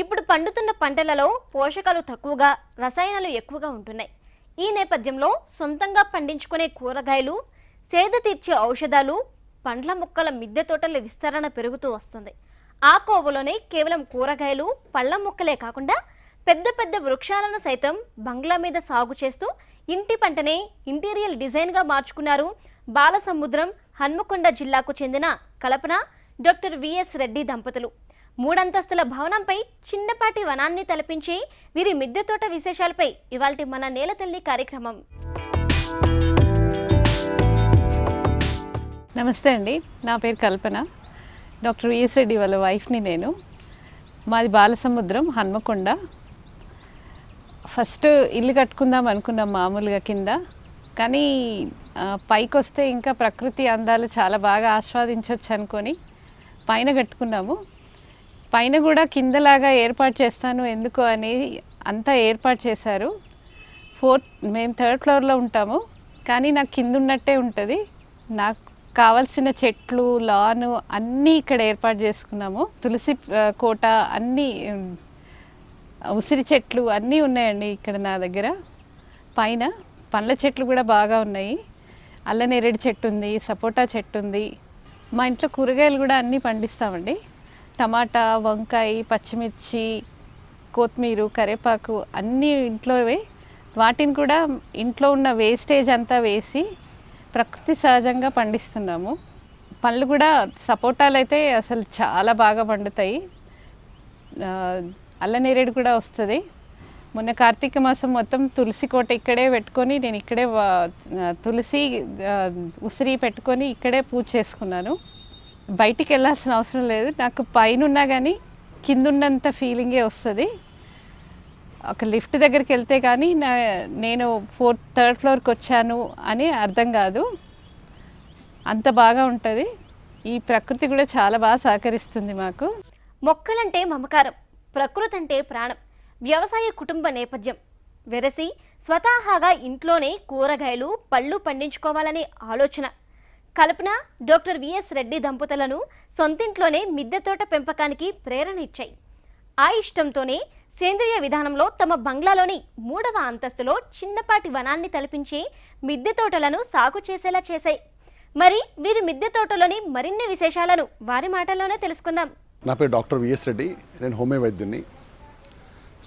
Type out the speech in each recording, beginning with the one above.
ఇప్పుడు పండుతున్న పంటలలో పోషకాలు తక్కువగా రసాయనాలు ఎక్కువగా ఉంటున్నాయి. ఈ నేపథ్యంలో సొంతంగా పండించుకునే కూరగాయలు సేద తీర్చే ఔషధాలు పండ్ల మొక్కల మిద్దె తోటల విస్తరణ పెరుగుతూ వస్తుంది. ఆ కోవలోనే కేవలం కూరగాయలు పళ్ళ మొక్కలే కాకుండా పెద్ద పెద్ద వృక్షాలను సైతం బంగ్లా మీద సాగు చేస్తూ ఇంటి పంటనే ఇంటీరియల్ డిజైన్గా మార్చుకున్నారు బాలసముద్రం హన్మకొండ జిల్లాకు చెందిన కల్పన డాక్టర్ విఎస్ రెడ్డి దంపతులు. మూడంతస్తుల భవనంపై చిన్నపాటి వనాన్ని తలపించి వీరి మిద్దె తోట విశేషాలపై ఇవాల్టి మన నేల తల్లి కార్యక్రమం. నమస్తే అండి. నా పేరు కల్పన. డాక్టర్ విఎస్ రెడ్డి వాళ్ళ వైఫ్ని నేను. మాది బాలసముద్రం హన్మకొండ. ఫస్ట్ ఇల్లు కట్టుకుందాం అనుకున్నాం మామూలుగా కింద. కానీ పైకి వస్తే ఇంకా ప్రకృతి అందాలు చాలా బాగా ఆస్వాదించవచ్చు అనుకొని పైన కట్టుకున్నాము. పైన కూడా కిందలాగా ఏర్పాటు చేస్తాను ఎందుకు అని అంతా ఏర్పాటు చేశారు. ఫోర్త్ మేము థర్డ్ ఫ్లోర్లో ఉంటాము. కానీ నాకు కింద ఉన్నట్టే ఉంటుంది. నాకు కావలసిన చెట్లు లాను అన్నీ ఇక్కడ ఏర్పాటు చేసుకున్నాము. తులసి కోట అన్నీ ఉసిరి చెట్లు అన్నీ ఉన్నాయండి ఇక్కడ నా దగ్గర. పైన పండ్ల చెట్లు కూడా బాగా ఉన్నాయి. అల్లనేరేడు చెట్టు ఉంది సపోటా చెట్టు ఉంది. మా ఇంట్లో కూరగాయలు కూడా అన్నీ పండిస్తామండి. టమాటా వంకాయ పచ్చిమిర్చి కొత్తిమీర కరివేపాకు అన్నీ ఇంట్లోవే. వాటిని కూడా ఇంట్లో ఉన్న వేస్టేజ్ అంతా వేసి ప్రకృతి సహజంగా పండిస్తున్నాము. పళ్ళు కూడా సపోటాలు అయితే అసలు చాలా బాగా పండుతాయి. అల్లనేరేడు కూడా వస్తుంది. మొన్న కార్తీక మాసం మొత్తం తులసి కోట ఇక్కడే పెట్టుకొని నేను ఇక్కడే వా- తులసి ఉసిరి పెట్టుకొని ఇక్కడే పూజ చేసుకున్నాను. బయటికి వెళ్ళాల్సిన అవసరం లేదు. నాకు పైన ఉన్నా కానీ కింద ఉన్నంత ఫీలింగే వస్తుంది. ఒక లిఫ్ట్ దగ్గరికి వెళ్తే కానీ నా నేను ఫోర్త్ థర్డ్ ఫ్లోర్కి వచ్చాను అని అర్థం కాదు. అంత బాగా ఉంటుంది. ఈ ప్రకృతి కూడా చాలా బాగా సహకరిస్తుంది మాకు. మొక్కలంటే మమకారం ప్రకృతి అంటే ప్రాణం వ్యవసాయ కుటుంబ నేపథ్యం. వెరసి స్వతహాగా ఇంట్లోనే కూరగాయలు పళ్ళు పండించుకోవాలనే ఆలోచన. కల్పన డాక్టర్ విఎస్ రెడ్డి దంపతులను సొంతింట్లోనే మిద్దె తోట పెంపకానికి ప్రేరణ ఇచ్చాయి. ఆ ఇష్టంతోనే సేంద్రియ విధానంలో తమ బంగ్లాలోని మూడవ అంతస్తులో చిన్నపాటి వనాన్ని తలపించి మిద్దె తోటలను సాగు చేసేలా చేశాయి. మరి వీరి మిద్దె తోటలోని మరిన్ని విశేషాలను వారి మాటల్లోనే తెలుసుకుందాం. నా పేరు డాక్టర్ విఎస్ రెడ్డి. నేను హోమియో వైద్యుని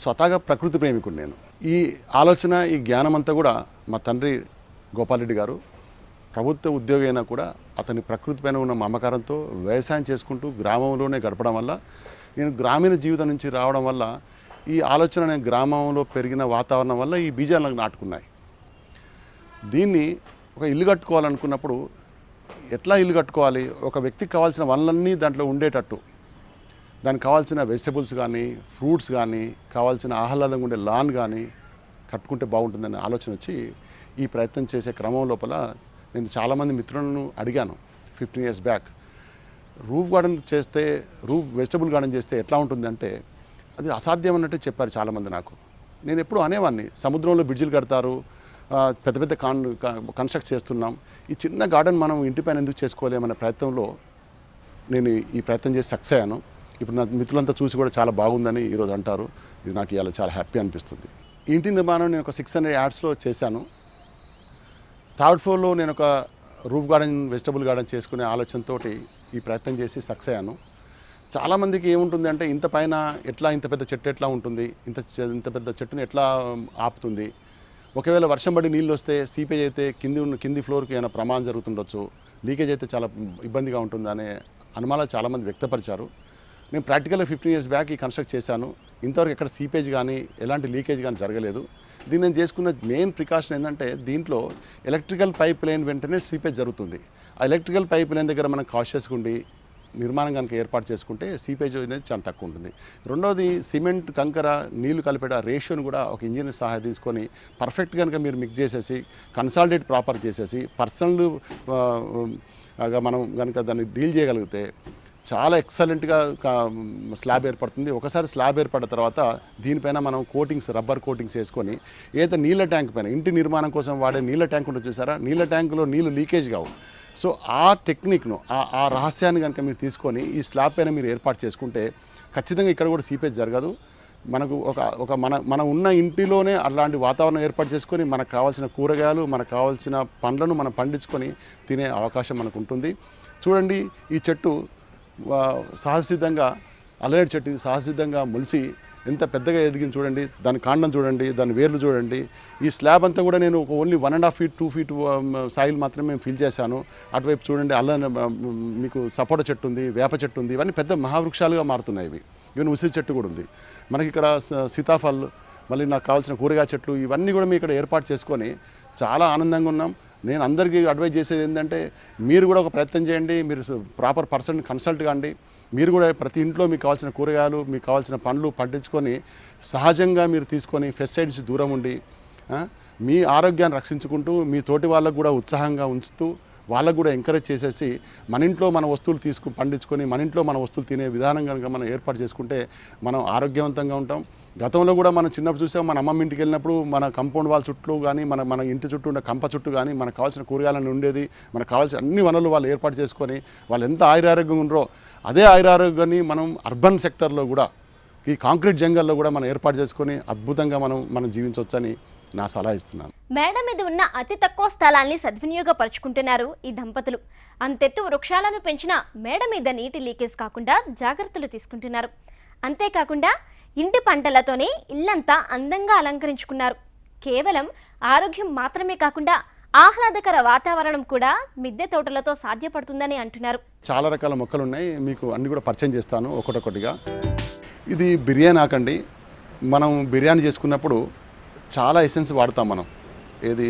స్వతహాగా ప్రకృతి ప్రేమికుడు నేను. ఈ ఆలోచన ఈ జ్ఞానం అంతా కూడా మా తండ్రి గోపాలరెడ్డి గారు ప్రభుత్వ ఉద్యోగి అయినా కూడా అతని ప్రకృతి పైన ఉన్న మమకారంతో వ్యవసాయం చేసుకుంటూ గ్రామంలోనే గడపడం వల్ల నేను గ్రామీణ జీవితం నుంచి రావడం వల్ల ఈ ఆలోచన నేను గ్రామంలో పెరిగిన వాతావరణం వల్ల ఈ బీజాలు నాకు నాటుకున్నాయి. దీన్ని ఒక ఇల్లు కట్టుకోవాలనుకున్నప్పుడు ఎట్లా ఇల్లు కట్టుకోవాలి? ఒక వ్యక్తికి కావాల్సిన వనలన్నీ దాంట్లో ఉండేటట్టు. దానికి కావాల్సిన వెజిటబుల్స్ కానీ ఫ్రూట్స్ కానీ కావాల్సిన ఆహ్లాదంగా ఉండే లాన్ కానీ కట్టుకుంటే బాగుంటుందనే ఆలోచన వచ్చి ఈ ప్రయత్నం చేసే క్రమం లోపల నేను చాలామంది మిత్రులను అడిగాను fifteen years back. Roof garden చేస్తే రూఫ్ వెజిటబుల్ గార్డెన్ చేస్తే ఎట్లా ఉంటుందంటే అది అసాధ్యం అన్నట్టు చెప్పారు చాలామంది నాకు. నేను ఎప్పుడు అనేవాడిని సముద్రంలో బ్రిడ్జిలు కడతారు పెద్ద పెద్ద కాన్ కన్స్ట్రక్ట్ చేస్తున్నాం. ఈ చిన్న గార్డెన్ మనం ఇంటిపైన ఎందుకు చేసుకోలేమనే ప్రయత్నంలో నేను ఈ ప్రయత్నం చేసి సక్సెస్ అయ్యాను. ఇప్పుడు నా మిత్రులంతా చూసి కూడా చాలా బాగుందని ఈరోజు అంటారు. ఇది నాకు ఇలా చాలా హ్యాపీ అనిపిస్తుంది. ఇంటి నిర్మాణం నేను ఒక సిక్స్ హండ్రెడ్ యాడ్స్లో చేశాను. థర్డ్ ఫ్లోర్లో నేను ఒక రూఫ్ గార్డెన్ వెజిటబుల్ గార్డెన్ చేసుకునే ఆలోచనతో ఈ ప్రయత్నం చేసి సక్సెస్ అయ్యాను. చాలామందికి ఏముంటుంది అంటే ఇంత పైన ఎట్లా ఇంత పెద్ద చెట్టు ఎట్లా ఉంటుంది ఇంత ఇంత పెద్ద చెట్టుని ఎట్లా ఆపుతుంది. ఒకవేళ వర్షం పడి నీళ్ళు వస్తే సీపేజ్ అయితే కింది ఉన్న కింది ఫ్లోర్కి ఏమైనా ప్రమాదం జరుగుతుండొచ్చు లీకేజ్ అయితే చాలా ఇబ్బందిగా ఉంటుంది అనే అనుమానాలు చాలామంది వ్యక్తపరిచారు. నేను ప్రాక్టికల్గా ఫిఫ్టీన్ ఇయర్స్ బ్యాక్ ఈ కన్స్ట్రక్ట్ చేశాను. ఇంతవరకు ఎక్కడ సీపేజ్ కానీ ఎలాంటి లీకేజ్ కానీ జరగలేదు. దీన్ని నేను చేసుకున్న మెయిన్ ప్రికాషన్ ఏంటంటే దీంట్లో ఎలక్ట్రికల్ పైప్ లైన్ వెంటనే సీపేజ్ జరుగుతుంది. ఆ ఎలక్ట్రికల్ పైప్ లైన్ దగ్గర మనం కాషియస్గా ఉండి నిర్మాణం కనుక ఏర్పాటు చేసుకుంటే సీపేజ్ అనేది చాలా తక్కువ ఉంటుంది. రెండవది సిమెంట్ కంకర నీళ్ళు కలిపేట రేషియోని కూడా ఒక ఇంజనీర్ సహాయం తీసుకొని పర్ఫెక్ట్ కనుక మీరు మిక్స్ చేసేసి కన్సాలిడేట్ ప్రాపర్ చేసేసి పర్సనల్ మనం కనుక దాన్ని డీల్ చేయగలిగితే చాలా ఎక్సలెంట్గా స్లాబ్ ఏర్పడుతుంది. ఒకసారి స్లాబ్ ఏర్పడిన తర్వాత దీనిపైన మనం కోటింగ్స్ రబ్బర్ కోటింగ్స్ వేసుకొని ఏదైతే నీళ్ళ ట్యాంక్ పైన ఇంటి నిర్మాణం కోసం వాడే నీళ్ళ ట్యాంక్ ఉంటుంది చూసారా? నీళ్ళ ట్యాంకులో నీళ్ళు లీకేజ్ కావు. సో ఆ టెక్నిక్ను ఆ ఆ రహస్యాన్ని కనుక మీరు తీసుకొని ఈ స్లాబ్ పైన మీరు ఏర్పాటు చేసుకుంటే ఖచ్చితంగా ఇక్కడ కూడా సీపేజ్ జరగదు. మనకు ఒక ఒక మన మనం ఉన్న ఇంటిలోనే అలాంటి వాతావరణం ఏర్పాటు చేసుకొని మనకు కావాల్సిన కూరగాయలు మనకు కావాల్సిన పండ్లను మనం పండించుకొని తినే అవకాశం మనకు ఉంటుంది. చూడండి ఈ చెట్టు సాహసిద్ధంగా సహజసిద్ధంగా చెట్టు సాహసిద్ధంగా మొలిసి ఎంత పెద్దగా ఎదిగింది చూడండి. దాని కాండం చూడండి దాని వేర్లు చూడండి. ఈ స్లాబ్ అంతా కూడా నేను ఒక only one and half feet two feet soil మాత్రమే మేము ఫిల్ చేశాను. అటువైపు చూడండి అల్ల మీకు సపోటా చెట్టు ఉంది వేప చెట్టు ఉంది ఇవన్నీ పెద్ద మహావృక్షాలుగా మారుతున్నాయి ఇవి. ఈవెన్ ఉసిరి చెట్టు కూడా ఉంది. మనకి ఇక్కడ స- సీతాఫల్ మళ్ళీ నాకు కావాల్సిన కూరగాయ చెట్లు ఇవన్నీ కూడా మేము ఇక్కడ ఏర్పాటు చేసుకొని చాలా ఆనందంగా ఉన్నాం. నేను అందరికీ అడ్వైజ్ చేసేది ఏంటంటే మీరు కూడా ఒక ప్రయత్నం చేయండి మీరు ప్రాపర్ పర్సన్ కన్సల్ట్ కాండి. మీరు కూడా ప్రతి ఇంట్లో మీకు కావాల్సిన కూరగాయలు మీకు కావాల్సిన పండ్లు పండించుకొని సహజంగా మీరు తీసుకొని ఫెసైడ్స్ దూరం ఉండి మీ ఆరోగ్యాన్ని రక్షించుకుంటూ మీ తోటి వాళ్ళకు కూడా ఉత్సాహంగా ఉంచుతూ వాళ్ళకు కూడా ఎంకరేజ్ చేసేసి మన ఇంట్లో మన వస్తువులు తీసుకు పండించుకొని మన ఇంట్లో మన వస్తువులు తినే విధానం కనుక మనం ఏర్పాటు చేసుకుంటే మనం ఆరోగ్యవంతంగా ఉంటాం. గతంలో కూడా మనం చిన్నప్పుడు చూసాం మన అమ్మమ్మ ఇంటికి వెళ్ళినప్పుడు మన కంపౌండ్ వాళ్ళ చుట్టూ కానీ మన మన ఇంటి చుట్టూ ఉన్న కంప చుట్టూ కానీ మనకు కావాల్సిన కూరగాయలను ఉండేది. మనకు కావాల్సిన అన్ని వనరులు వాళ్ళు ఏర్పాటు చేసుకొని వాళ్ళు ఎంత ఆయురారోగ్యం ఉన్నారో అదే ఆయురారోగ్యాన్ని మనం అర్బన్ సెక్టర్లో కూడా ఈ కాంక్రీట్ జంగల్లో కూడా మనం ఏర్పాటు చేసుకొని అద్భుతంగా మనం మనం జీవించవచ్చని నా సలహా ఇస్తున్నాను. మేడ మీద ఉన్న అతి తక్కువ స్థలాన్ని సద్వినియోగపరుచుకుంటున్నారు ఈ దంపతులు. అంతెత్తు వృక్షాలను పెంచిన మేడ మీద నీటి లీకేజ్ కాకుండా జాగ్రత్తలు తీసుకుంటున్నారు. అంతేకాకుండా ఇంటి పంటలతోనే ఇల్లంతా అందంగా అలంకరించుకున్నారు. కేవలం ఆరోగ్యం మాత్రమే కాకుండా ఆహ్లాదకర వాతావరణం కూడా మిద్దె తోటలతో సాధ్యపడుతుందని అంటున్నారు. చాలా రకాల మొక్కలు ఉన్నాయి మీకు అన్ని కూడా పరిచయం చేస్తాను ఒకటొకటిగా. ఇది బిర్యానీ ఆకండి. మనం బిర్యానీ చేసుకున్నప్పుడు చాలా ఎసెన్స్ వాడతాం మనం. ఏది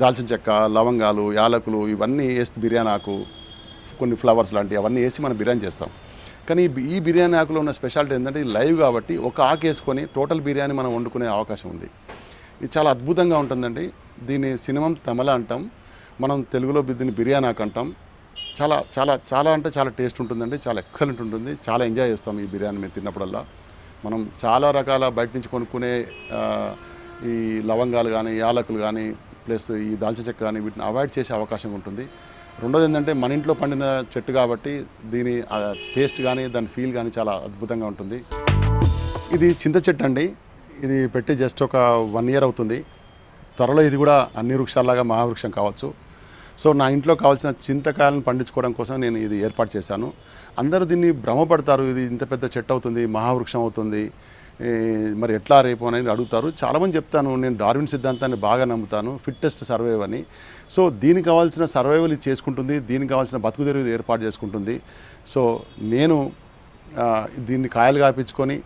దాల్చిన చెక్క లవంగాలు యాలకులు ఇవన్నీ వేసి బిర్యానీ ఆకు కొన్ని ఫ్లవర్స్ లాంటివి అవన్నీ వేసి మనం బిర్యానీ చేస్తాం. కానీ ఈ బిర్యానీ ఆకులో ఉన్న స్పెషాలిటీ ఏంటంటే ఇది లైవ్ కాబట్టి ఒక ఆకు వేసుకొని టోటల్ బిర్యానీ మనం వండుకునే అవకాశం ఉంది. ఇది చాలా అద్భుతంగా ఉంటుందండి. దీన్ని సినిమం తమల అంటాం. మనం తెలుగులో దీన్ని బిర్యానీ ఆకు అంటాం. చాలా చాలా చాలా అంటే చాలా టేస్ట్ ఉంటుందండి. చాలా ఎక్సలెంట్ ఉంటుంది. చాలా ఎంజాయ్ చేస్తాం ఈ బిర్యానీ మేము తిన్నప్పుడల్లా. మనం చాలా రకాల బయట నుంచి కొనుక్కునే ఈ లవంగాలు కానీ యాలకులు కానీ ప్లస్ ఈ దాల్చిన చెక్క కానీ వీటిని అవాయిడ్ చేసే అవకాశం ఉంటుంది. రెండోది ఏంటంటే మన ఇంట్లో పండిన చెట్టు కాబట్టి దీని టేస్ట్ కానీ దాని ఫీల్ కానీ చాలా అద్భుతంగా ఉంటుంది. ఇది చింత చెట్టు అండి. ఇది పెట్టి జస్ట్ ఒక వన్ ఇయర్ అవుతుంది. త్వరలో ఇది కూడా అన్ని వృక్షాల్లాగా మహావృక్షం కావచ్చు. సో నా ఇంట్లో కావాల్సిన చింతకాయలను పండించుకోవడం కోసం నేను ఇది ఏర్పాటు చేశాను. అందరూ దీన్ని భ్రమపడతారు. ఇది ఇంత పెద్ద చెట్టు అవుతుంది మహావృక్షం అవుతుంది. మరి ఎట్లా రేపు అని అడుగుతారు. చాలామంది చెప్తాను నేను డార్విన్ సిద్ధాంతాన్ని బాగా నమ్ముతాను ఫిట్టెస్ట్ సర్వైవ్ అని. సో దీనికి కావాల్సిన సర్వైవల్ ఇది చేసుకుంటుంది దీనికి కావాల్సిన బతుకు తెరుగు ఏర్పాటు చేసుకుంటుంది. సో నేను దీన్ని కాయలు కాపించుకొని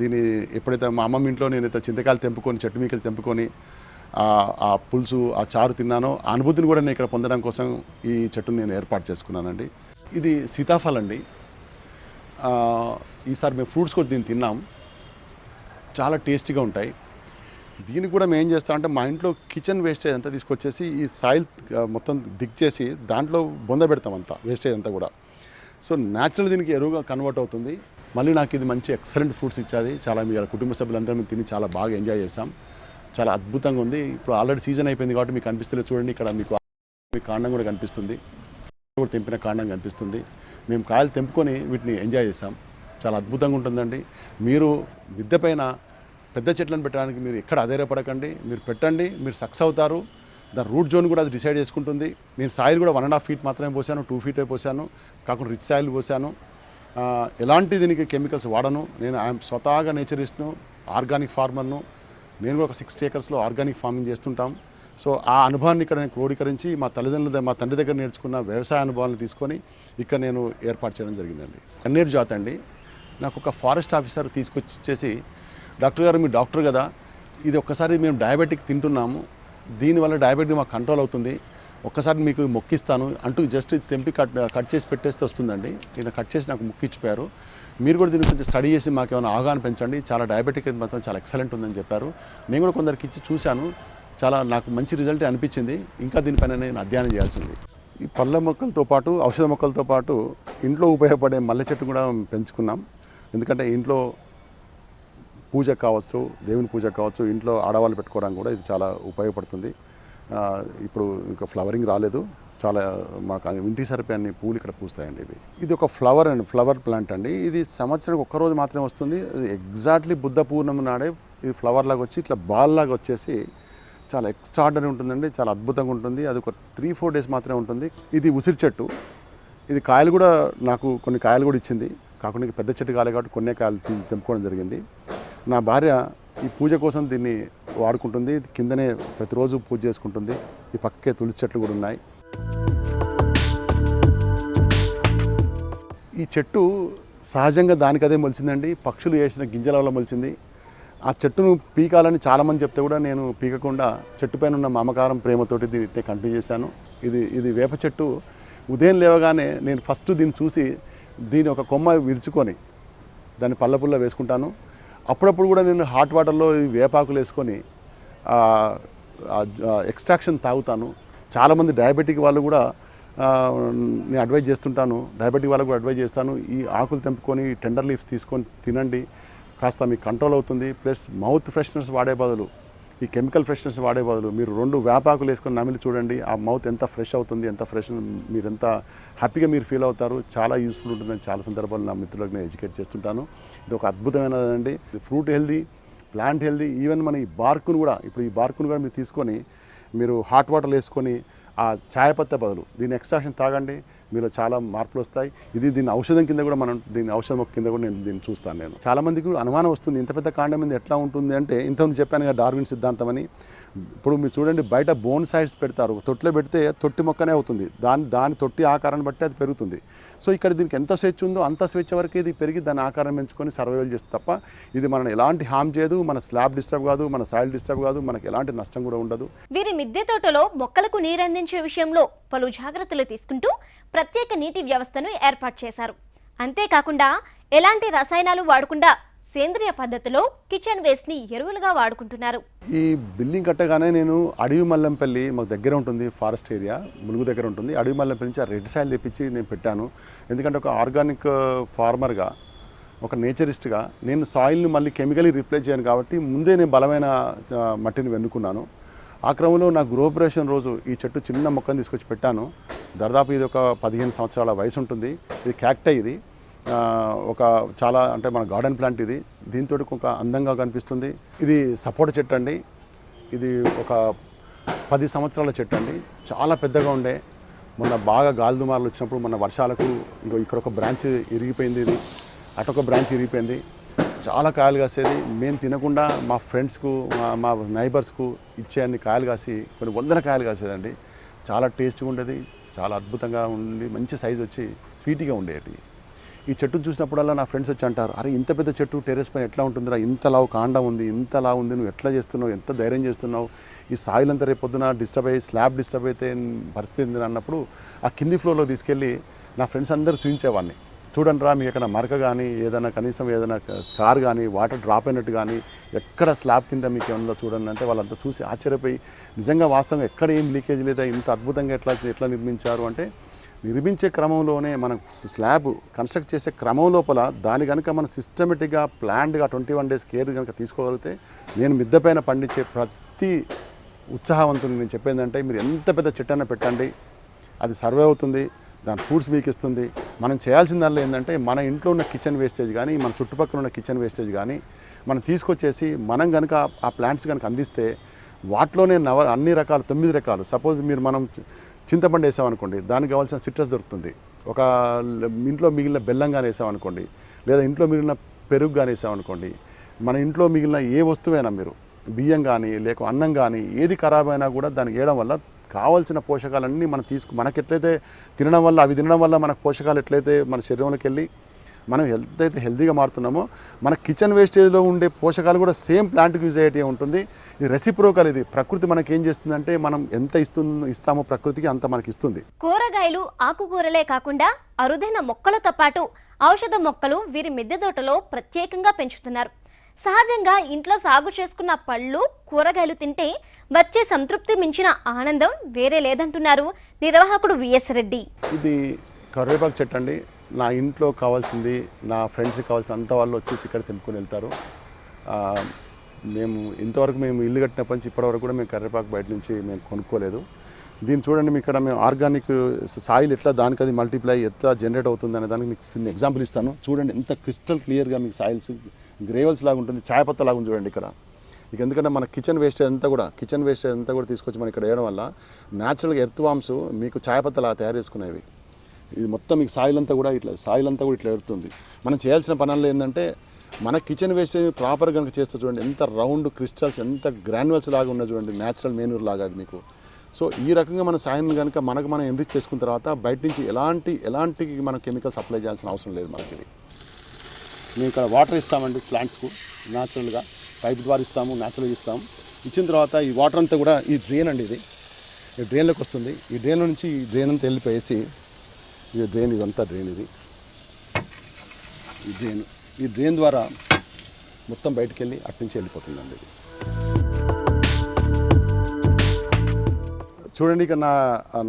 దీన్ని ఎప్పుడైతే మా అమ్మమ్మ ఇంట్లో నేనైతే చింతకాయలు తెంపుకొని చెట్టు మీకలు తెంపుకొని ఆ పులుసు ఆ చారు తిన్నానో ఆ అనుభూతిని కూడా నేను ఇక్కడ పొందడం కోసం ఈ చెట్టును నేను ఏర్పాటు చేసుకున్నానండి. ఇది సీతాఫలం అండి. ఈసారి మేము ఫ్రూట్స్ కూడా దీన్ని తిన్నాం. చాలా టేస్టీగా ఉంటాయి. దీనికి కూడా మేము ఏం చేస్తామంటే మా ఇంట్లో కిచెన్ వేస్టేజ్ అంతా తీసుకొచ్చేసి ఈ సాయిల్ మొత్తం డిగ్ చేసి దాంట్లో బొంద పెడతాం అంతా వేస్టేజ్ అంతా కూడా. సో న్యాచురల్ దీనికి ఎరువుగా కన్వర్ట్ అవుతుంది. మళ్ళీ నాకు ఇది మంచి ఎక్సలెంట్ ఫ్రూట్స్ ఇచ్చేది. చాలా మీ కుటుంబ సభ్యులందరూ మేము తిని చాలా బాగా ఎంజాయ్ చేసాం చాలా అద్భుతంగా ఉంది. ఇప్పుడు ఆల్రెడీ సీజన్ అయిపోయింది కాబట్టి మీకు అనిపిస్తుంది చూడండి ఇక్కడ మీకు మీ కాండం కూడా కనిపిస్తుంది. కూడా తెంపిన కాండం కనిపిస్తుంది. మేము కాయలు తెంపుకొని వీటిని ఎంజాయ్ చేసాం చాలా అద్భుతంగా ఉంటుందండి. మీరు మిద్దె పైన పెద్ద చెట్లను పెట్టడానికి మీరు ఎక్కడ అధైర్యపడకండి మీరు పెట్టండి మీరు సక్సెస్ అవుతారు. దాని రూట్ జోన్ కూడా అది డిసైడ్ చేసుకుంటుంది. నేను సాయిల్ కూడా వన్ అండ్ హాఫ్ ఫీట్ మాత్రమే పోసాను టూ ఫీటే పోసాను కాకుండా రిచ్ సాయిల్ పోసాను. ఎలాంటి దీనికి కెమికల్స్ వాడను. నేను ఐఎమ్ స్వతహాగా నేచరిస్ట్ను ఆర్గానిక్ ఫార్మర్ను. నేను కూడా ఒక సిక్స్టీ ఏకర్స్లో ఆర్గానిక్ ఫార్మింగ్ చేస్తుంటాం. సో ఆ అనుభవాన్ని ఇక్కడ నేను క్రోడీకరించి మా తల్లిదండ్రుల మా తండ్రి దగ్గర నేర్చుకున్న వ్యవసాయ అనుభవాలను తీసుకొని ఇక్కడ నేను ఏర్పాటు చేయడం జరిగిందండి. కన్నీరు జాత అండి. నాకు ఒక ఫారెస్ట్ ఆఫీసర్ తీసుకొచ్చి డాక్టర్ గారు మీరు డాక్టర్ కదా ఇది ఒక్కసారి మేము డయాబెటిక్ తింటున్నాము దీనివల్ల డయాబెటిక్ మాకు కంట్రోల్ అవుతుంది ఒక్కసారి మీకు మొక్కిస్తాను అంటూ జస్ట్ తెంపి కట్ కట్ చేసి పెట్టేస్తే వస్తుందండి. ఇది కట్ చేసి నాకు మొక్కిచ్చిపోయారు. మీరు కూడా దీని కొంచెం స్టడీ చేసి మాకు ఏమైనా అవగాహన పెంచండి. చాలా డయాబెటిక్ అయితే మాత్రం చాలా ఎక్సలెంట్ ఉందని చెప్పారు. నేను కూడా కొందరికి ఇచ్చి చూశాను. చాలా నాకు మంచి రిజల్ట్ అనిపించింది. ఇంకా దీనిపైన నేను అధ్యయనం చేయాల్సింది. ఈ పళ్ళ మొక్కలతో పాటు ఔషధ మొక్కలతో పాటు ఇంట్లో ఉపయోగపడే మల్లె చెట్టు కూడా పెంచుకున్నాం. ఎందుకంటే ఇంట్లో పూజ కావచ్చు దేవుని పూజ కావచ్చు ఇంట్లో ఆడవాళ్ళు పెట్టుకోవడానికి కూడా ఇది చాలా ఉపయోగపడుతుంది. ఇప్పుడు ఇంకా ఫ్లవరింగ్ రాలేదు. చాలా మాకు ఇంటి సరిపోయే పూలు ఇక్కడ పూస్తాయండి ఇవి. ఇది ఒక ఫ్లవర్ అండి ఫ్లవర్ ప్లాంట్ అండి. ఇది సంవత్సరానికి ఒక్క రోజు మాత్రమే వస్తుంది. అది ఎగ్జాక్ట్లీ బుద్ధ పూర్ణమి నాడే ఇది ఫ్లవర్ లాగా వచ్చి ఇట్లా బాల్ లాగా వచ్చేసి చాలా ఎక్స్ట్రాడనరీ ఉంటుందండి. చాలా అద్భుతంగా ఉంటుంది. అది ఒక త్రీ ఫోర్ డేస్ మాత్రమే ఉంటుంది. ఇది ఉసిరి చెట్టు. ఇది కాయలు కూడా నాకు కొన్ని కాయలు కూడా ఇచ్చింది. కాకుండా పెద్ద చెట్టు కాలే కాబట్టి కొన్నే కాయలు తెంపుకోవడం జరిగింది. నా భార్య ఈ పూజ కోసం దీన్ని వాడుకుంటుంది. కిందనే ప్రతిరోజు పూజ చేసుకుంటుంది. ఈ పక్కే తులసి చెట్లు కూడా ఉన్నాయి. ఈ చెట్టు సహజంగా దానికదే మొలిచిందండి పక్షులు వేసిన గింజల వల్ల మొలిచింది ఆ చెట్టును పీకాలని చాలామంది చెప్తే కూడా నేను పీకకుండా చెట్టు పైన ఉన్న మమకారం ప్రేమతోటి దీన్ని కంటిన్యూ చేశాను. ఇది ఇది వేప చెట్టు. ఉదయం లేవగానే నేను ఫస్ట్ దీన్ని చూసి దీని ఒక కొమ్మ విరుచుకొని దాన్ని పల్లపుల్ల వేసుకుంటాను. అప్పుడప్పుడు కూడా నేను హాట్ వాటర్లో వేపాకులు వేసుకొని ఎక్స్ట్రాక్షన్ తాగుతాను. చాలామంది డయాబెటిక్ వాళ్ళు కూడా నేను అడ్వైజ్ చేస్తుంటాను. డయాబెటిక్ వాళ్ళకు కూడా అడ్వైజ్ చేస్తాను. ఈ ఆకులు తెంపుకొని టెండర్ లీఫ్ తీసుకొని తినండి. కాస్త మీకు కంట్రోల్ అవుతుంది. ప్లస్ మౌత్ ఫ్రెషనర్స్ వాడే బదులు ఈ కెమికల్ ఫ్రెష్నెస్ వాడే బదులు మీరు రెండు వేపాకులు వేసుకొని నమిలి చూడండి ఆ మౌత్ ఎంత ఫ్రెష్ అవుతుంది ఎంత ఫ్రెష్ మీరు ఎంత హ్యాపీగా మీరు ఫీల్ అవుతారు చాలా యూస్ఫుల్ ఉంటుందని చాలా సందర్భాలు నా మిత్రులకు నేను ఎడ్యుకేట్ చేస్తుంటాను. ఇది ఒక అద్భుతమైనదండి. Fruit healthy plant healthy even మన ఈ బార్కును కూడా ఇప్పుడు ఈ బార్కును కూడా మీరు తీసుకొని మీరు హాట్ వాటర్ వేసుకొని ఆ ఛాయపత్త బదులు దీని ఎక్స్ట్రాక్షన్ తాగండి మీలో చాలా మార్పులు వస్తాయి. ఇది దీని ఔషధం కింద కూడా మనం దీని ఔషధం కింద కూడా నేను దీన్ని చూస్తాను నేను. చాలామందికి కూడా అనుమానం వస్తుంది ఇంత పెద్ద కాండం మీద ఎట్లా ఉంటుంది అంటే ఇంత చెప్పాను కదా డార్విన్ సిద్ధాంతం అని ఇప్పుడు మీరు చూడండి బయట బోన్ సైడ్స్ పెడతారు తొట్టిలో పెడితే తొట్టి మొక్కనే అవుతుంది. దాని దాని తొట్టి ఆకారాన్ని బట్టి అది పెరుగుతుంది. సో ఇక్కడ దీనికి ఎంత స్వేచ్ఛ ఉందో అంత స్వేచ్ఛ వరకు ఇది పెరిగి దాని ఆకారం పెంచుకొని సర్వైవల్ చేస్తుంది తప్ప ఇది మనం ఎలాంటి హామ్ చేయదు మన స్లాబ్ డిస్టర్బ్ కాదు మన సాయిల్ డిస్టర్బ్ కాదు మనకి ఎలాంటి నష్టం కూడా ఉండదు. వీరి మిద్దె తోటలో మొక్కలకు అందించే విషయంలో పలు జాగ్రత్తలు తీసుకుంటూ ప్రత్యేక నీటి వ్యవస్థను ఏర్పాటు చేశారు. అంతేకాకుండా ఎలాంటి రసాయనాలు వాడకుండా సేంద్రియ పద్ధతిలో కిచెన్ వేస్ట్ని ఎరువులుగా వాడుకుంటున్నారు. ఈ బిల్డింగ్ కట్టగానే నేను అడవి మల్లంపల్లి మాకు దగ్గర ఉంటుంది ఫారెస్ట్ ఏరియా ములుగు దగ్గర ఉంటుంది. అడవి మల్లంపల్లి నుంచి ఆ రెడ్ సాయిల్ తెప్పించి నేను పెట్టాను. ఎందుకంటే ఒక ఆర్గానిక్ ఫార్మర్గా ఒక నేచరిస్ట్గా నేను సాయిల్ని మళ్ళీ కెమికల్ రిప్లేస్ చేయను కాబట్టి ముందే నేను బలమైన మట్టిని వెన్నుకున్నాను. ఆ క్రమంలో నా గృహప్రవేశం రోజు ఈ చెట్టు చిన్న మొక్కను తీసుకొచ్చి పెట్టాను. దాదాపు ఇది ఒక పదిహేను సంవత్సరాల వయసు ఉంటుంది. ఇది క్యాక్టై ఇది. ఒక చాలా అంటే మన గార్డెన్ ప్లాంట్ ఇది. దీంతో ఒక అందంగా కనిపిస్తుంది. ఇది సపోర్ట్ చెట్టు అండి. ఇది ఒక పది సంవత్సరాల చెట్టు అండి. చాలా పెద్దగా ఉండే. మొన్న బాగా గాలి దుమారాలు వచ్చినప్పుడు మన వర్షాలకు ఇగో ఇక్కడ ఒక బ్రాంచ్ ఇరిగిపోయింది ఇది. అటొక బ్రాంచ్ ఇరిగిపోయింది. చాలా కాయలు కాసేది. మేము తినకుండా మా ఫ్రెండ్స్కు మా మా నైబర్స్కు ఇచ్చే అన్ని కాయలు కాసి కొన్ని వందల కాయలు కాసేదండి. చాలా టేస్ట్గా ఉండేది చాలా అద్భుతంగా ఉండి మంచి సైజు వచ్చి స్వీట్గా ఉండేది. ఈ చెట్టు చూసినప్పుడల్లా నా ఫ్రెండ్స్ వచ్చి అంటారు అరే ఇంత పెద్ద చెట్టు టెరెస్ పైన ఎట్లా ఉంటుందిరా? ఇంత లావు కాండం ఉంది ఇంత లావు ఉంది నువ్వు ఎట్లా చేస్తున్నావు? ఎంత ధైర్యం చేస్తున్నావు? ఈ సాయిల్ అంతా రేపు పొద్దున డిస్టర్బ్ అయ్యి స్లాబ్ డిస్టర్బ్ అయితే పరిస్థితి అన్నప్పుడు ఆ కింది ఫ్లోర్లో తీసుకెళ్ళి నా ఫ్రెండ్స్ అందరూ చూపించేవాడిని చూడండి రా మీకు ఎక్కడ మరక కానీ ఏదైనా కనీసం ఏదైనా స్కార్ కానీ వాటర్ డ్రాప్ అయినట్టు కానీ ఎక్కడ స్లాబ్ కింద మీకు ఏమన్నా చూడండి అంటే వాళ్ళంతా చూసి ఆశ్చర్యపోయి నిజంగా వాస్తవంగా ఎక్కడ ఏం లీకేజ్ లేదా ఇంత అద్భుతంగా ఎట్లా ఎట్లా నిర్మించారు అంటే నిర్మించే క్రమంలోనే మనం స్లాబ్ కన్స్ట్రక్ట్ చేసే క్రమం లోపల దాని కనుక మనం సిస్టమేటిక్గా ప్లాన్డ్గా ట్వంటీ వన్ డేస్ కేర్ కనుక తీసుకోగలిగితే నేను మిద్దె పైన పండించే ప్రతి ఉత్సాహవంతుని నేను చెప్పేందంటే మీరు ఎంత పెద్ద చెట్టైనా పెట్టండి అది సర్వే అవుతుంది దాని ఫ్రూట్స్ మీకు ఇస్తుంది మనం చేయాల్సిన దానిలో ఏంటంటే మన ఇంట్లో ఉన్న కిచెన్ వేస్టేజ్ కానీ మన చుట్టుపక్కల ఉన్న కిచెన్ వేస్టేజ్ కానీ మనం తీసుకొచ్చేసి మనం కనుక ఆ ప్లాంట్స్ కనుక అందిస్తే వాటిలోనే నవ అన్ని రకాలు తొమ్మిది రకాలు. సపోజ్ మీరు మనం చింతపండు వేసామనుకోండి దానికి కావాల్సిన సిట్రస్ దొరుకుతుంది. ఒక ఇంట్లో మిగిలిన బెల్లం కానీ వేసామనుకోండి లేదా ఇంట్లో మిగిలిన పెరుగు కానీ వేసామనుకోండి మన ఇంట్లో మిగిలిన ఏ వస్తువైనా మీరు బియ్యం కానీ లేక అన్నం కానీ ఏది ఖరాబ్ అయినా కూడా దానికి వేయడం వల్ల కావాల్సిన పోషకాలన్నీ మనం తీసుకు మనకెట్లయితే తినడం వల్ల అవి తినడం వల్ల మనకు పోషకాలు ఎట్లయితే మన శరీరంలోకి వెళ్ళి మనం హెల్త్ అయితే హెల్తీగా మారుతున్నామో మన కిచెన్ వేస్టేజ్లో ఉండే పోషకాలు కూడా సేమ్ ప్లాంట్కి యూజ్ అయ్యేటి ఉంటుంది. ఇది రెసిప్రోకల్ ఇది. ప్రకృతి మనకి ఏం చేస్తుందంటే మనం ఎంత ఇస్తుంది ఇస్తామో ప్రకృతికి అంత మనకి ఇస్తుంది కూరగాయలు ఆకుకూరలే కాకుండా అరుదైన మొక్కలతో పాటు ఔషధ మొక్కలు వీరి మిద్దె తోటలో ప్రత్యేకంగా పెంచుతున్నారు. సహజంగా ఇంట్లో సాగు చేసుకున్న పళ్ళు కూరగాయలు తింటే వచ్చే సంతృప్తి మించిన ఆనందం వేరే లేదంటున్నారు నిర్వాహకుడు విఎస్ రెడ్డి. ఇది కరివేపాకు చెట్టు అండి. నా ఇంట్లో కావాల్సింది నా ఫ్రెండ్స్కి కావాల్సిన అంత వాళ్ళు వచ్చేసి ఇక్కడ తెంపుకొని వెళ్తారు. మేము ఇంతవరకు మేము ఇల్లు కట్టినప్పటి నుంచి ఇప్పటివరకు కూడా మేము కరివేపాకు బయట నుంచి మేము కొనుక్కోలేదు. దీన్ని చూడండి మీకు ఇక్కడ మేము ఆర్గానిక్ సాయిల్ ఎట్లా దానికి అది మల్టిప్లై ఎట్లా జనరేట్ అవుతుంది అనే దానికి మీకు చిన్న ఎగ్జాంపుల్ ఇస్తాను. చూడండి ఎంత క్రిస్టల్ క్లియర్గా మీకు సాయిల్స్ గ్రేవల్స్ లాగా ఉంటుంది చాయపత్త లాగా ఉంది చూడండి ఇక్కడ. ఇక ఎందుకంటే మన కిచెన్ వేస్టేజ్ అంతా కూడా కిచెన్ వేస్టేజ్ అంతా కూడా తీసుకొచ్చి మనం ఇక్కడ వేయడం వల్ల న్యాచురల్గా ఎర్త్ వామ్స్ మీకు చాయపత్తలా తయారు చేసుకునేవి. ఇది మొత్తం మీకు సాయిల్ అంతా కూడా ఇట్లా సాయిల్ అంతా కూడా ఇట్లా ఎడుతుంది మనం చేయాల్సిన పనుల్లో ఏంటంటే మన కిచెన్ వేస్టేజ్ ప్రాపర్ కనుక చేస్తే చూడండి ఎంత రౌండ్ క్రిస్టల్స్ ఎంత గ్రాన్యువల్స్ లాగా ఉన్నాయి చూడండి న్యాచురల్ మేనూర్ లాగా అది మీకు. సో ఈ రకంగా మన సాయం కనుక మనకు మనం ఎన్రిచ్ చేసుకున్న తర్వాత బయట నుంచి ఎలాంటి ఎలాంటి మన కెమికల్స్ అప్లై చేయాల్సిన అవసరం లేదు మనకి. మేము ఇక్కడ వాటర్ ఇస్తామండి ప్లాంట్స్కు న్యాచురల్గా పైప్ ద్వారా ఇస్తాము న్యాచురల్గా ఇస్తాము. ఇచ్చిన తర్వాత ఈ వాటర్ అంతా కూడా ఈ డ్రైన్ అండి ఇది. ఈ డ్రైన్లోకి వస్తుంది. ఈ డ్రైన్ నుంచి ఈ డ్రైన్ అంతా వెళ్ళిపోయేసి ఇది డ్రైన్ ఇదంతా డ్రైన్ ఇది. ఈ డ్రైన్ ఈ డ్రైన్ ద్వారా మొత్తం బయటికి వెళ్ళి అటు నుంచి వెళ్ళిపోతుందండి ఇది. చూడండి ఇక్కడ నా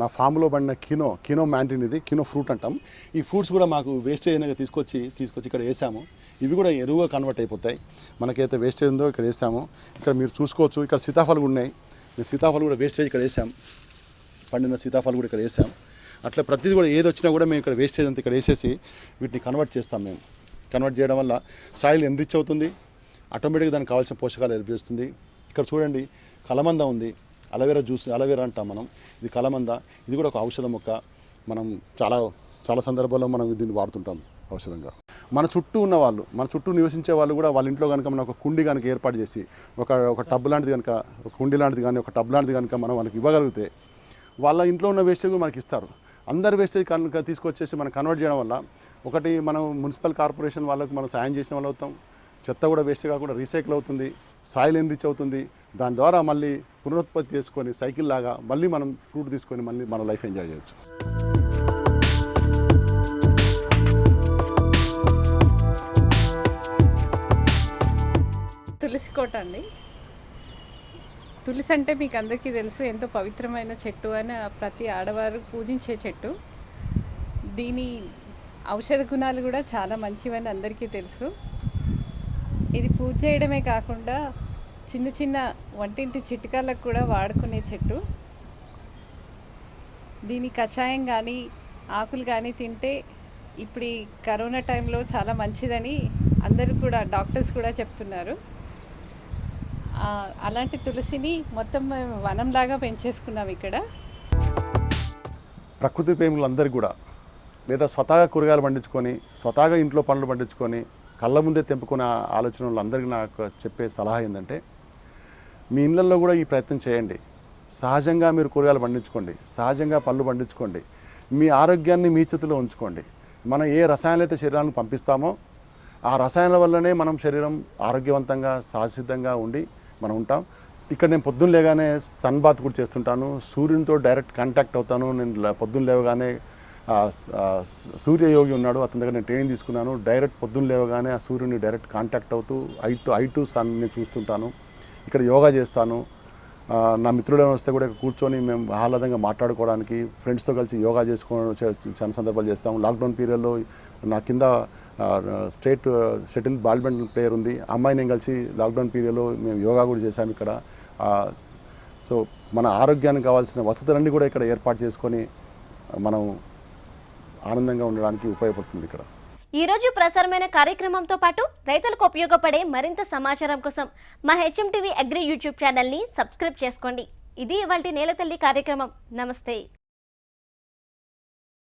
నా ఫామ్లో పడిన కినో కినో మ్యాంటిన్ ఇది కినో ఫ్రూట్ అంటాం. ఈ ఫ్రూట్స్ కూడా మాకు వేస్టేజ్ అయినాక తీసుకొచ్చి తీసుకొచ్చి ఇక్కడ వేసాము. ఇవి కూడా ఎరువుగా కన్వర్ట్ అయిపోతాయి. మనకైతే వేస్టేజ్ ఉందో ఇక్కడ వేసాము. ఇక్కడ మీరు చూసుకోవచ్చు ఇక్కడ సీతాఫలం ఉన్నాయి. మేము సీతాఫలం కూడా వేస్టేజ్ ఇక్కడ వేసాం. పండిన సీతాఫలం కూడా ఇక్కడ వేసాం. అట్లా ప్రతిదీ కూడా ఏది వచ్చినా కూడా మేము ఇక్కడ వేస్టేజ్ అంతా ఇక్కడ వేసేసి వీటిని కన్వర్ట్ చేస్తాం మేము. కన్వర్ట్ చేయడం వల్ల సాయిల్ ఎన్రిచ్ అవుతుంది. ఆటోమేటిక్గా దానికి కావాల్సిన పోషకాలు ఏర్పరుస్తుంది ఇక్కడ చూడండి కలమంద ఉంది. అలవేరా జ్యూస్ అలవేరా అంటాం మనం. ఇది కలమంద. ఇది కూడా ఒక ఔషధ మొక్క. మనం చాలా చాలా సందర్భాల్లో మనం దీన్ని వాడుతుంటాం ఔషధంగా. మన చుట్టూ ఉన్న వాళ్ళు మన చుట్టూ నివసించే వాళ్ళు కూడా వాళ్ళ ఇంట్లో కనుక మనం ఒక కుండి కనుక ఏర్పాటు చేసి ఒక ఒక టబ్ లాంటిది కనుక ఒక కుండి లాంటిది కానీ ఒక టబ్ లాంటిది కనుక మనం వాళ్ళకి ఇవ్వగలిగితే వాళ్ళ ఇంట్లో ఉన్న వేస్టేజ్ మనకి ఇస్తారు. అందరి వేస్టేజ్ కనుక తీసుకొచ్చేసి మనం కన్వర్ట్ చేయడం వల్ల ఒకటి మనం మున్సిపల్ కార్పొరేషన్ వాళ్ళకు మనం సాయం చేసిన వాళ్ళు అవుతాం. చెత్త కూడా వేస్ట్ కాకుండా రీసైకిల్ అవుతుంది. సాయిల్ ఎన్రిచ్ అవుతుంది. దాని ద్వారా మళ్ళీ పునరుత్పత్తి చేసుకొని సైకిల్ లాగా మళ్ళీ మనం ఫ్రూట్ తీసుకొని మళ్ళీ మన లైఫ్ ఎంజాయ్ చేయొచ్చు. తులసి కోట అండి. తులసి అంటే మీకు అందరికీ తెలుసు ఎంతో పవిత్రమైన చెట్టు అని ప్రతి ఆడవారు పూజించే చెట్టు. దీని ఔషధ గుణాలు కూడా చాలా మంచివని అందరికీ తెలుసు. ఇది పూజ చేయడమే కాకుండా చిన్న చిన్న వంటింటి చిట్కాలకు కూడా వాడుకునే చెట్టు. దీని కషాయం కానీ ఆకులు కానీ తింటే ఇప్పుడు ఈ కరోనా టైంలో చాలా మంచిదని అందరూ కూడా డాక్టర్స్ కూడా చెప్తున్నారు. అలాంటి తులసిని మొత్తం మేము వనంలాగా పెంచేసుకున్నాం ఇక్కడ. ప్రకృతి ప్రేములు అందరూ కూడా లేదా స్వతహాగా కూరగాయలు పండించుకొని స్వతహాగా ఇంట్లో పండ్లు పండించుకొని కళ్ళ ముందే తెంపుకున్న ఆలోచన వాళ్ళందరికీ నాకు చెప్పే సలహా ఏంటంటే మీ ఇళ్ళల్లో కూడా ఈ ప్రయత్నం చేయండి. సహజంగా మీరు కూరగాయలు పండించుకోండి. సహజంగా పళ్ళు పండించుకోండి. మీ ఆరోగ్యాన్ని మీ చేతిలో ఉంచుకోండి. మనం ఏ రసాయనాలు అయితే శరీరానికి పంపిస్తామో ఆ రసాయనాల వల్లనే మనం శరీరం ఆరోగ్యవంతంగా సహసిద్ధంగా ఉండి మనం ఉంటాం. ఇక్కడ నేను పొద్దున్న లేగానే సన్ బాత్ కూడా చేస్తుంటాను. సూర్యునితో డైరెక్ట్ కాంటాక్ట్ అవుతాను. నేను పొద్దున్న లేవగానే సూర్యయోగి ఉన్నాడు అతని దగ్గర నేను ట్రైనింగ్ తీసుకున్నాను. డైరెక్ట్ పొద్దున్న లేవగానే ఆ సూర్యుని డైరెక్ట్ కాంటాక్ట్ అవుతూ ఐ టు ఐ టు సన్ని చూస్తుంటాను. ఇక్కడ యోగా చేస్తాను. నా మిత్రుడు వస్తే కూడా కూర్చొని మేము ఆహ్లాదంగా మాట్లాడుకోవడానికి ఫ్రెండ్స్తో కలిసి యోగా చేసుకోవడం చే- చాలా సందర్భాలు చేస్తాము. లాక్డౌన్ పీరియడ్లో నా కింద స్టేట్ షటిల్ బాడ్మింటన్ ప్లేయర్ ఉంది. అమ్మాయి నేను కలిసి లాక్డౌన్ పీరియడ్లో మేము యోగా కూడా చేశాము ఇక్కడ. సో మన ఆరోగ్యానికి కావాల్సిన వసతులన్నీ కూడా ఇక్కడ ఏర్పాటు చేసుకొని మనం ఆనందంగా ఉండడానికి ఉపయోగపడుతుంది ఇక్కడ. ఈ రోజు ప్రసారమైన కార్యక్రమంతో పాటు రైతులకు ఉపయోగపడే మరింత సమాచారం కోసం మా హెచ్ఎం టీవీ అగ్రి యూట్యూబ్ ఛానల్ని సబ్స్క్రైబ్ చేసుకోండి. ఇది ఇవాళ నేల తల్లి కార్యక్రమం. నమస్తే.